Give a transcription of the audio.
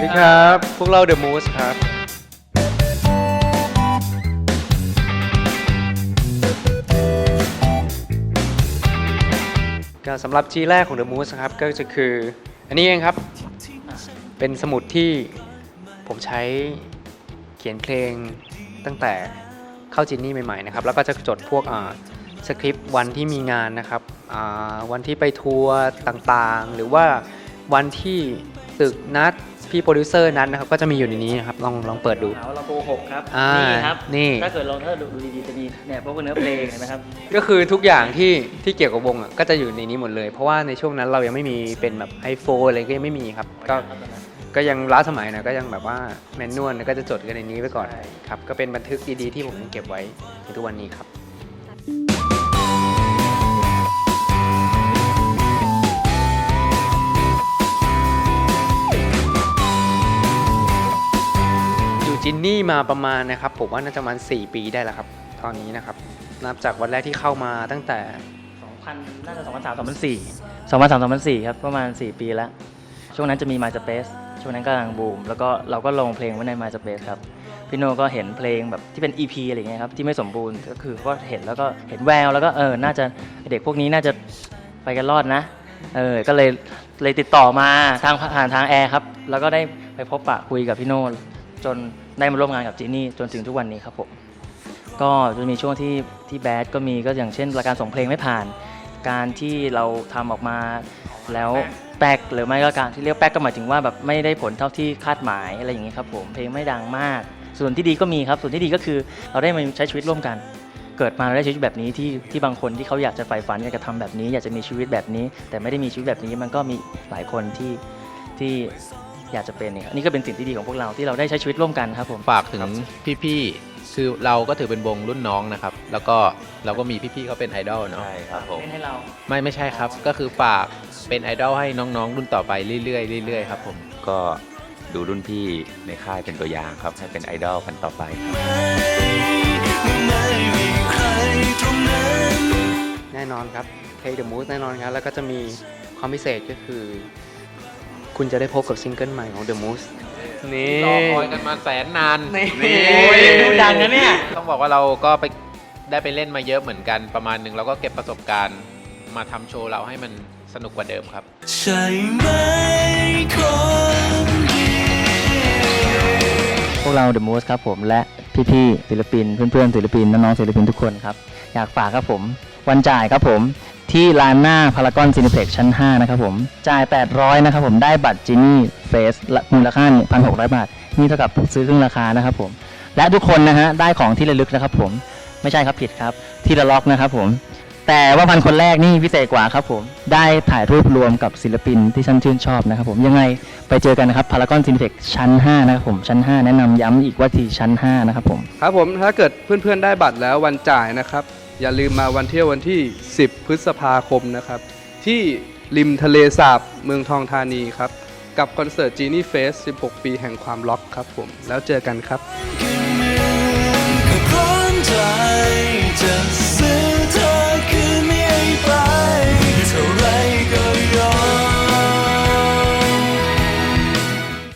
วัสดีครับ พวกเราเดอะมูสครับก็สำหรับจีแรกของ The Moose นะครับ ก็จะคือ อันนี้เองครับ เป็นสมุดที่ผมใช้เขียนเพลงตั้งแต่เข้าจินนี่ใหม่ๆนะครับ แล้วก็จะจดพวกอ่าสคริปต์วันที่มีงานนะครับอ่าวันที่ไปทัวร์ต่างๆ หรือว่าวันที่ตึกนัด พี่โปรดิวเซอร์นัดนะครับก็จะมีอยู่ในนี้นะครับลองลองเปิดดู หาว่าเราโกหกครับอ่านี่ครับนี่ ถ้าเกิดลองถ้าดูดีๆจะมีเนี่ยพวกเนื้อเพลงเห็นไหมครับ ก็คือทุกอย่างที่ที่เกี่ยวกับวงอะก็จะอยู่ในนี้หมดเลย เพราะว่าในช่วงนั้นเรายังไม่มีเป็นแบบไอโฟนอะไรก็ยังไม่มีครับก็ก็ยังล้าสมัยหนะก็ยังแบบว่าแมนนวลก็จะจดกันในนี้ไว้ก่อนใช่ ครับก็เป็นบันทึกดีๆที่ผมยังเก็บไว้ในทุกวันนี้ครับ จินนี่มาประมาณนะครับผมว่าน่าจะประมาณ4 ปีได้แล้วครับ ตอนนี้นะครับ นับจากวันแรกที่เข้ามาตั้งแต่ 2000น่าจะ2003 2004 2003 2004 ครับ ประมาณ 4 ปีแล้ว ช่วงนั้นจะมี MySpace ช่วงนั้นกำลังบูม แล้วก็เราก็ลงเพลงไว้ใน MySpace ครับ พี่โนก็เห็นเพลงแบบที่เป็น EP อะไรเงี้ยครับ ที่ไม่สมบูรณ์ก็คือก็เห็นแล้วก็เห็นแววแล้วก็เออ น่าจะเด็กพวกนี้น่าจะไปกันรอดนะ เออ ก็เลยเลยติดต่อมาทางผ่านทางแอร์ครับ แล้วก็ได้ไปพบปะคุยกับพี่โนจน ได้มาร่วมงานกับจีนี่จนถึงทุกวันนี้ครับผมก็จะมีช่วงที่ที่แบดก็มีก็อย่างเช่นรายการส่งเพลงไม่ผ่าน การที่เราทำออกมาแล้วแป๊กหรือไม่ก็การที่เรียกแป๊กก็หมายถึงว่าแบบไม่ได้ผลเท่าที่คาดหมายอะไรอย่างนี้ครับผมเพลงไม่ดังมาก ส่วนที่ดีก็มีครับ ส่วนที่ดีก็คือเราได้มาใช้ชีวิตร่วมกัน เกิดมาเราได้ชีวิตแบบนี้ที่ที่บางคนที่เขาอยากจะใฝ่ฝันอยากจะทำแบบนี้ อยากจะมีชีวิตแบบนี้ แต่ไม่ได้มีชีวิตแบบนี้มันก็มีหลายคนที่ที่ อยากจะเป็นเนี่ยอันนี่ก็เป็นสิ่งที่ดีของพวกเราที่เราได้ใช้ชีวิตร่วมกันครับผม ฝากถึงพี่ๆ คือเราก็ถือเป็นวงรุ่นน้องนะครับ แล้วก็เราก็มีพี่ๆเขาเป็นไอดอลเนาะ ใช่ครับผม เล่นให้เรา ไม่ไม่ใช่ครับ ก็คือฝากเป็นไอดอลให้น้องๆ รุ่นต่อไปเรื่อยๆเรื่อยๆครับผม ก็ดูรุ่นพี่ในค่ายเป็นตัวอย่างครับ ให้เป็นไอดอลกันต่อไป แน่นอนครับ Play the Moose แน่นอนครับ แล้วก็จะมีความพิเศษก็คือ คุณจะได้พบกับซิงเกิลใหม่ของ The Moose นี่รอคอยกันมาแสนนานนี่โอ้ยดูดังนะเนี่ย ต้องบอกว่าเราก็ไปได้ไปเล่นมาเยอะเหมือนกันประมาณหนึ่งเราก็เก็บประสบการณ์ มาทำโชว์เราให้มันสนุกกว่าเดิมครับ ใช่ไหมคนดีพวกเรา The Moose ครับผมและพี่ๆศิลปิน เพื่อนๆศิลปินน้องๆศิลปินทุกคนครับ อยากฝากครับผม วันจ่ายครับผมที่ลานหน้าพารากอนซินิเพ็กชั้น 5 นะครับผม จ่าย 800 นะครับผมได้บัตรจินี่เฟสมูลค่า 1,600 บาท นี่เท่ากับซื้อครึ่งราคานะครับผม และทุกคนนะฮะได้ของที่ระลึกนะครับผมไม่ใช่ครับผิดครับ ที่ระล็อกนะครับผมแต่ว่าพันคนแรกนี่พิเศษกว่าครับผม ได้ถ่ายรูปรวมกับศิลปินที่ฉันชื่นชอบนะครับผมยังไงไปเจอกันนะครับพารากอนซินิเพ็กชั้น 5 นะครับผมชั้น 5 แนะนำย้ำอีกว่าที่ชั้น 5 นะครับผม ครับผมถ้าเกิดเพื่อนๆได้บัตรแล้ววันจ่ายนะครับ อย่าลืมมาวันเที่ยววันที่ 10 พฤษภาคมนะครับ ที่ริมทะเลสาบเมืองทองธานีครับ กับคอนเสิร์ตจีนี่เฟส 16 ปีแห่งความล็อกครับผม แล้วเจอกันครับใจ